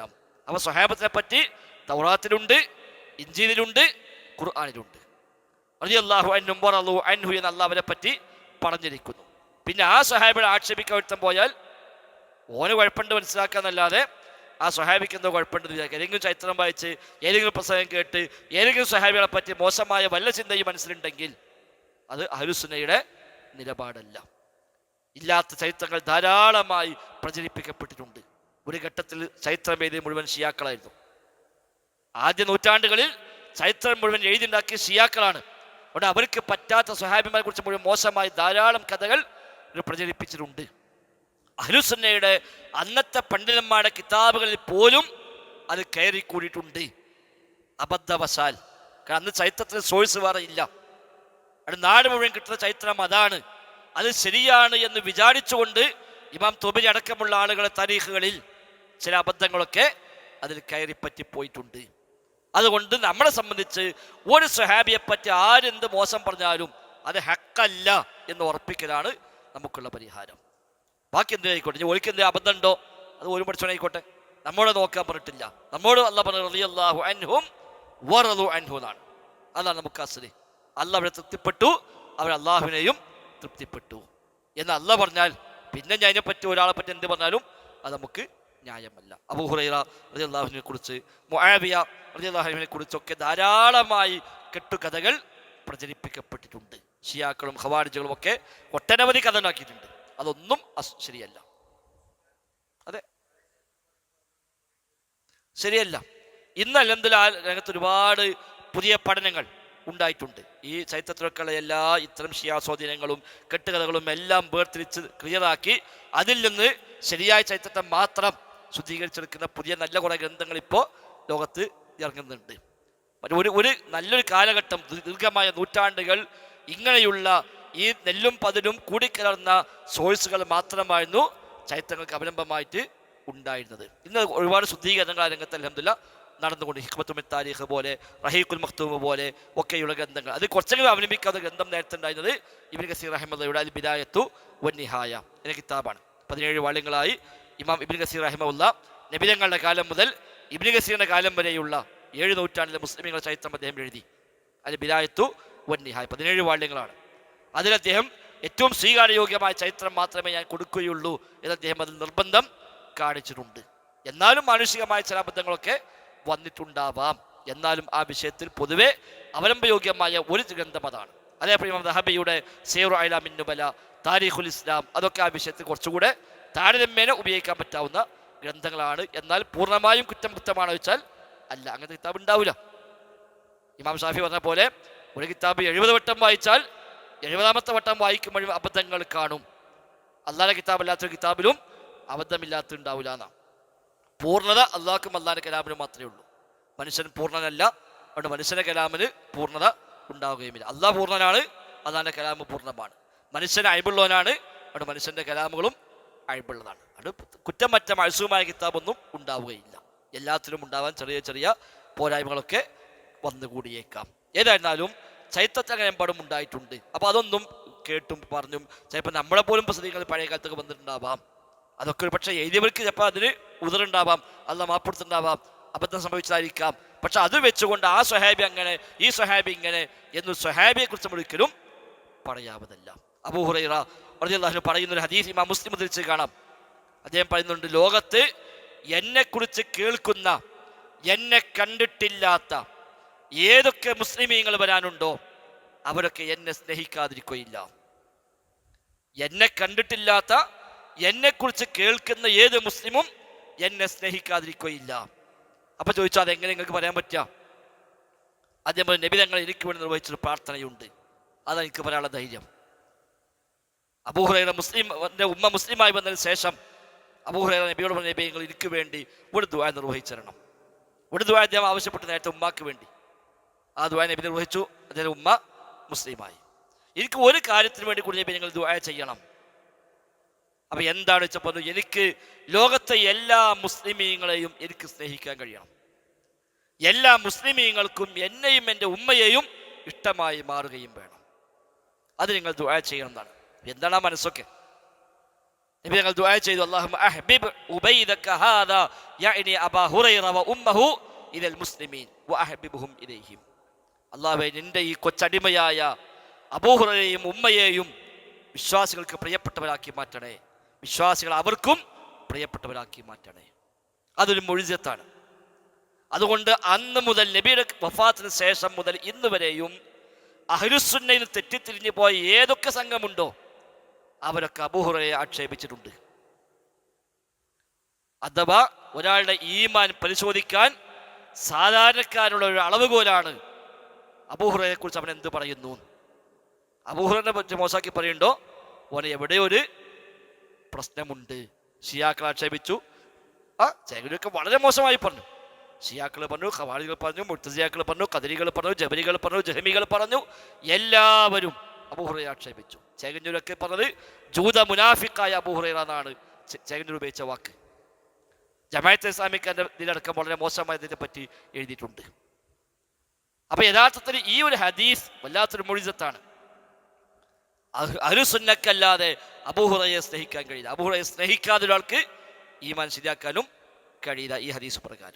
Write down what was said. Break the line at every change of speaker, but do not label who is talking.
അപ്പൊ സ്വഹാബത്തിനെ പറ്റി തൗറാത്തിലുണ്ട് ഇഞ്ചിയിലുണ്ട് ഖുർആാനിലുണ്ട്. അള്ളാഹു അന്നും അള്ളു അൻഹു എന്ന് അള്ളാഹുവിനെ പറ്റി പറഞ്ഞിരിക്കുന്നു. പിന്നെ ആ സ്വഹാബിനെ ആക്ഷേപിക്കാൻ ഒരുത്തം പോയാൽ ഓന് കുഴപ്പമുണ്ട് മനസ്സിലാക്കാന്നല്ലാതെ ആ സ്വഹാബിക്ക് എന്തോ കുഴപ്പമുണ്ടെന്ന് വിചാരിക്കുക. ഏതെങ്കിലും ചരിത്രം വായിച്ച് ഏതെങ്കിലും പ്രസംഗം കേട്ട് ഏതെങ്കിലും സ്വഹാബികളെ പറ്റി മോശമായ വല്ല ചിന്തയും മനസ്സിലുണ്ടെങ്കിൽ അത് അഹലുസുനയുടെ നിലപാടല്ല. ഇല്ലാത്ത ചരിത്രങ്ങൾ ധാരാളമായി പ്രചരിപ്പിക്കപ്പെട്ടിട്ടുണ്ട്. ഒരു ഘട്ടത്തിൽ ചരിത്രം എഴുതി മുഴുവൻ ഷിയാക്കളായിരുന്നു. ആദ്യ നൂറ്റാണ്ടുകളിൽ ചരിത്രം മുഴുവൻ എഴുതിണ്ടാക്കിയ ഷിയാക്കളാണ്. അവിടെ അവർക്ക് പറ്റാത്ത സ്വഹാബിമാരെ കുറിച്ച് മുഴുവൻ മോശമായ ധാരാളം കഥകൾ പ്രചരിപ്പിച്ചിട്ടുണ്ട്. അഹ്ലുസുന്നയുടെ അന്നത്തെ പണ്ഡിതന്മാരുടെ കിതാബുകളിൽ പോലും അത് കയറി കൂടിയിട്ടുണ്ട് അബദ്ധവശാൽ. കാരണം അന്ന് ചരിത്രത്തിന് സോഴ്സ് വേറെ ഇല്ല. അവിടെ നാട് മുഴുവൻ കിട്ടുന്ന ചരിത്രം അതാണ്. അത് ശരിയാണ് എന്ന് വിചാരിച്ചുകൊണ്ട് ഇമാം തൊബരി അടക്കമുള്ള ആളുകളെ താരീഖുകളിൽ ചില അബദ്ധങ്ങളൊക്കെ അതിൽ കയറിപ്പറ്റി പോയിട്ടുണ്ട്. അതുകൊണ്ട് നമ്മളെ സംബന്ധിച്ച് ഒരു സ്വഹാബിയെ പറ്റി ആരെന്ത് മോശം പറഞ്ഞാലും അത് ഹക്കല്ല എന്ന് ഉറപ്പിക്കലാണ് നമുക്കുള്ള പരിഹാരം. ബാക്കി എന്തിനായിക്കോട്ടെ ഇനി ഒരിക്കൽ എന്തെങ്കിലും അബദ്ധം ഉണ്ടോ? അത് ഒരു പഠിച്ചോണായിക്കോട്ടെ നമ്മളെ നോക്കാൻ പറഞ്ഞിട്ടില്ല. നമ്മോട് അല്ല പറഞ്ഞു അള്ളാഹു അൻഹും വറതു അൻഹു അതാണ് നമുക്ക് അസലി. അല്ല അവരെ തൃപ്തിപ്പെട്ടു അവർ അള്ളാഹുവിനെയും തൃപ്തിപ്പെട്ടു. എന്ന് അല്ല പറഞ്ഞാൽ പിന്നെ ഞാൻ അതിനെപ്പറ്റി ഒരാളെ പറ്റി എന്ത് പറഞ്ഞാലും അത് നമുക്ക് ന്യായമല്ല. അബുഹുറൈറ റതി അള്ളാഹുവിനെ കുറിച്ച് മുആവിയ റതി അള്ളാഹുവിനെ കുറിച്ചൊക്കെ ധാരാളമായി കെട്ടുകഥകൾ പ്രചരിപ്പിക്കപ്പെട്ടിട്ടുണ്ട്. ഷിയാക്കളും ഖവാരിജുകളും ഒക്കെ ഒട്ടനവധി കഥ ഉണ്ടാക്കിയിട്ടുണ്ട് അതൊന്നും ശരിയല്ല. അതെ. ശരിയല്ല. ഇന്ന് അല്ലെന്തിൽ രംഗത്ത് ഒരുപാട് പുതിയ പഠനങ്ങൾ ഉണ്ടായിട്ടുണ്ട്. ഈ ചരിത്രത്തിലൊക്കെയുള്ള എല്ലാ ഇത്തരം ഷിയാസ്വാധീനങ്ങളും കെട്ടുകഥകളും എല്ലാം വേർതിരിച്ച് ക്ലിയറാക്കി അതിൽ നിന്ന് ശരിയായ ചരിത്രത്തെ മാത്രം ശുദ്ധീകരിച്ചെടുക്കുന്ന പുതിയ നല്ല കുറേ ഗ്രന്ഥങ്ങൾ ഇപ്പോൾ ലോകത്ത് ഇറങ്ങുന്നുണ്ട്. ഒരു- ഒരു നല്ലൊരു കാലഘട്ടം ദീർഘമായ നൂറ്റാണ്ടുകൾ ഇങ്ങനെയുള്ള ഈ നെല്ലും പതിലും കൂടിക്കലർന്ന സോഴ്സുകൾ മാത്രമായിരുന്നു ചരിത്രങ്ങൾക്ക് അവലംബമായിട്ട് ഉണ്ടായിരുന്നത്. ഇന്ന് ഒരുപാട് ശുദ്ധീകരണങ്ങൾ രംഗത്ത് അലഹമില്ല നടന്നുകൊണ്ട് ഹിക്മത്തുമിൻ താരീഖ് പോലെ റഹീഖുൽ മഖ്തൂമ് പോലെ ഒക്കെയുള്ള ഗ്രന്ഥങ്ങൾ. അത് കുറച്ചെങ്കിലും അവലംബിക്കാത്ത ഗ്രന്ഥം നേരത്തെ ഉണ്ടായിരുന്നത് ഇബിൻ കസീർ അഹമ്മദയുടെ അൽ ബിദായത്തു വന്നിഹായ എന്ന കിതാബാണ്. പതിനേഴ് വാള്യങ്ങളായി ഇമാം ഇബിൻ കസീർ റഹിമുള്ള നബിതങ്ങളുടെ കാലം മുതൽ ഇബിൻ ഖസീറിന്റെ കാലം വരെയുള്ള ഏഴ് നൂറ്റാണ്ടിലെ മുസ്ലിമുകളുടെ ചരിത്രം അദ്ദേഹം എഴുതി. അത് ബിലായത്തു വന്നിഹായ് പതിനേഴ് വാള്യങ്ങളാണ്. അതിൽ അദ്ദേഹം ഏറ്റവും സ്വീകാര്യയോഗ്യമായ ചരിത്രം മാത്രമേ ഞാൻ കൊടുക്കുകയുള്ളൂ എന്ന് അദ്ദേഹം അതിൽ നിർബന്ധം കാണിച്ചിട്ടുണ്ട്. എന്നാലും മാനുഷികമായ ചില അബദ്ധങ്ങളൊക്കെ വന്നിട്ടുണ്ടാവാം. എന്നാലും ആ വിഷയത്തിൽ പൊതുവെ അവലംബയോഗ്യമായ ഒരു ഗ്രന്ഥം അതാണ്. അതേപോലെ ദഹബിയുടെ സേറു അലാമിൻ നുബല താരിഖുൽ ഇസ്ലാം അതൊക്കെ ആ വിഷയത്തിൽ കുറച്ചുകൂടെ താരതമ്യേന ഉപയോഗിക്കാൻ പറ്റാവുന്ന ഗ്രന്ഥങ്ങളാണ്. എന്നാൽ പൂർണമായും കുറ്റം കുറ്റമാണോ വെച്ചാൽ അല്ല അങ്ങനത്തെ കിതാബ് ഉണ്ടാവില്ല ഇമാം ഷാഫി പറഞ്ഞ പോലെ ഒരു കിതാബ് എഴുപത് വട്ടം വായിച്ചാൽ എഴുപതാമത്തെ വട്ടം വായിക്കുമ്പോഴും അബദ്ധങ്ങൾ കാണും. അള്ളാഹിന്റെ കിതാബല്ലാത്തൊരു കിതാബിലും അബദ്ധമില്ലാത്ത ഉണ്ടാവില്ല എന്നാണ് പൂർണത അള്ളാഹ്ക്കും അള്ളാഹിന്റെ കലാമിനും മാത്രമേ ഉള്ളൂ. മനുഷ്യൻ പൂർണനല്ല അതുകൊണ്ട് മനുഷ്യന്റെ കലാമിന് പൂർണത ഉണ്ടാവുകയുമില്ല. അള്ളാഹ് പൂർണനാണ് അള്ളാഹിന്റെ കലാമ് പൂർണമാണ്. മനുഷ്യൻ അയബുള്ളവനാണ് അതുകൊണ്ട് മനുഷ്യന്റെ കലാമുകളും അയബുള്ളതാണ് അത് കുറ്റമറ്റ മത്സവമായ കിതാബൊന്നും ഉണ്ടാവുകയില്ല. എല്ലാത്തിലും ഉണ്ടാവാൻ ചെറിയ ചെറിയ പോരായ്മകളൊക്കെ വന്നുകൂടിയേക്കാം. ഏതായിരുന്നാലും ചൈത്രത്തെ അങ്ങനെ എമ്പാടും ഉണ്ടായിട്ടുണ്ട്. അപ്പോൾ അതൊന്നും കേട്ടും പറഞ്ഞും ചിലപ്പോൾ നമ്മളെ പോലും പ്രസിദ്ധികൾ പഴയ കാലത്തൊക്കെ വന്നിട്ടുണ്ടാവാം. അതൊക്കെ ഒരു പക്ഷേ എഴുതിയവർക്ക് ചിലപ്പോൾ അതിന് ഉതിരുണ്ടാവാം. അല്ല മാപ്പിടുത്തുണ്ടാവാം അബദ്ധം സംഭവിച്ചതായിരിക്കാം. പക്ഷെ അത് വെച്ചുകൊണ്ട് ആ സ്വഹാബി അങ്ങനെ ഈ സ്വഹാബി ഇങ്ങനെ എന്ന് സ്വഹാബിയെ കുറിച്ച് നമ്മൾ ഒരിക്കലും പറയാവതല്ല അബൂഹുറൈറ റളിയല്ലാഹു പറയുന്ന ഒരു ഹദീസ് ഇമാം മുസ്ലിം തിരിച്ച് കാണാം. അദ്ദേഹം പറയുന്നുണ്ട് ലോകത്ത് എന്നെക്കുറിച്ച് കേൾക്കുന്ന എന്നെ കണ്ടിട്ടില്ലാത്ത ഏതൊക്കെ മുസ്ലിമീങ്ങൾ വരാനുണ്ടോ അവരൊക്കെ എന്നെ സ്നേഹിക്കാതിരിക്കുകയില്ല. എന്നെ കണ്ടിട്ടില്ലാത്ത എന്നെക്കുറിച്ച് കേൾക്കുന്ന ഏത് മുസ്ലിമും എന്നെ സ്നേഹിക്കാതിരിക്കുകയില്ല. അപ്പൊ ചോദിച്ചാൽ അതെങ്ങനെ നിങ്ങൾക്ക് പറയാൻ പറ്റുക? അതേപോലെ നബി തങ്ങൾ എനിക്ക് വേണ്ടി നിർവഹിച്ചൊരു പ്രാർത്ഥനയുണ്ട്. അതാണ് എനിക്ക് പറയാനുള്ള ധൈര്യം. അബൂഹുറൈറ മുസ്ലിം ഉമ്മ മുസ്ലിമായി വന്നതിന് ശേഷം അബൂഹുറൈറ നബിയോട് പറഞ്ഞ നബി നിങ്ങൾ എനിക്ക് വേണ്ടി ഒരു ദുആ നിർവഹിച്ചിരണം. ഒരു ദുആ അദ്ദേഹം ആവശ്യപ്പെട്ട നേരത്തെ ഉമ്മാക്ക് വേണ്ടി. ആ ദുആ നബി നിർവഹിച്ചു. അദ്ദേഹം ഉമ്മ മുസ്ലിമായി. എനിക്ക് ഒരു കാര്യത്തിന് വേണ്ടി കൂടി നബി നിങ്ങൾ ദുആ ചെയ്യണം. അപ്പൊ എന്താണ് വെച്ചപ്പോൾ എനിക്ക് ലോകത്തെ എല്ലാ മുസ്ലിമീങ്ങളെയും എനിക്ക് സ്നേഹിക്കാൻ കഴിയണം. എല്ലാ മുസ്ലിമീങ്ങൾക്കും എന്നെയും എന്റെ ഉമ്മയെയും ഇഷ്ടമായി മാറുകയും വേണം. അത് നിങ്ങൾ ദുആ ചെയ്യണം എന്നാണ്. എന്താണ് ആ മനസ്സൊക്കെ? നബി ഞങ്ങൾ ദുആ ചെയ്തു അല്ലാഹുമ്മ അഹ്ബിബ് ഉബൈദക ഹാദാ യഅനി അബാ ഹുറൈറ വ ഉമ്മഹു ഇലൽ മുസ്ലിമീൻ വ അഹ്ബിബുഹും ഇലൈഹിം. അല്ലാഹുവേ നിന്റെ ഈ കൊച്ചടിമയായ അബൂഹുറയെയും ഉമ്മയെയും വിശ്വാസികൾക്ക് പ്രിയപ്പെട്ടവരാക്കി മാറ്റണേ. വിശ്വാസികൾ അവർക്കും പ്രിയപ്പെട്ടവരാക്കി മാറ്റണേ. അതൊരു മൊഴിജത്താണ് അതുകൊണ്ട് അന്ന് മുതൽ നബിയുടെ വഫാത്തിന് ശേഷം മുതൽ ഇന്ന് വരെയും അഹരുസുന്നയിൽ തെറ്റിത്തിരിഞ്ഞു പോയ ഏതൊക്കെ സംഘമുണ്ടോ അവരൊക്കെ അബൂഹുറയെ ആക്ഷേപിച്ചിട്ടുണ്ട്. അഥവാ ഒരാളുടെ ഈമാൻ പരിശോധിക്കാൻ സാധാരണക്കാരുള്ള ഒരു അളവുകോലാണ് അബൂഹുറയെ കുറിച്ച് അവൻ എന്ത് പറയുന്നു? അബൂഹുറിനെ പറ്റി മോശാക്കി പറയുന്നുണ്ടോ? ഓനെ എവിടെ ഒരു പ്രശ്നമുണ്ട്. ഷിയാക്കൾ ആക്ഷേപിച്ചു. ആ ചേകരൊക്കെ വളരെ മോശമായി പറഞ്ഞു. ഷിയാക്കൾ പറഞ്ഞു ഖവാളികൾ പറഞ്ഞു മുർത്തസിയാക്കൾ പറഞ്ഞു കദരികൾ പറഞ്ഞു ജബരികൾ പറഞ്ഞു ജഹമികൾ പറഞ്ഞു എല്ലാവരും അബൂഹുറയെ ആക്ഷേപിച്ചു. ചേകഞ്ഞൂരൊക്കെ പറഞ്ഞത് ജൂത മുനാഫിക്കായ അബൂഹുറ എന്നാണ് ചേകഞ്ഞൂർ ഉപയോഗിച്ച വാക്ക്. ജമാഅത്ത് ഇസ്ലാമിക്ക് എന്റെ ഇതിലടക്കം വളരെ മോശമായതിനെ പറ്റി എഴുതിയിട്ടുണ്ട്. അപ്പൊ യഥാർത്ഥത്തിൽ ഈ ഒരു ഹദീസ് വല്ലാത്തൊരു മൊഴിജത്താണ് അരുസുന്നക്കല്ലാതെ അബൂഹുറയെ സ്നേഹിക്കാൻ കഴിയില്ല. അബൂഹുറയെ സ്നേഹിക്കാതെ ഒരാൾക്ക് ഈമാൻ ശരിയാക്കാനും കഴിയില്ല ഈ ഹദീസ് പ്രകാരം.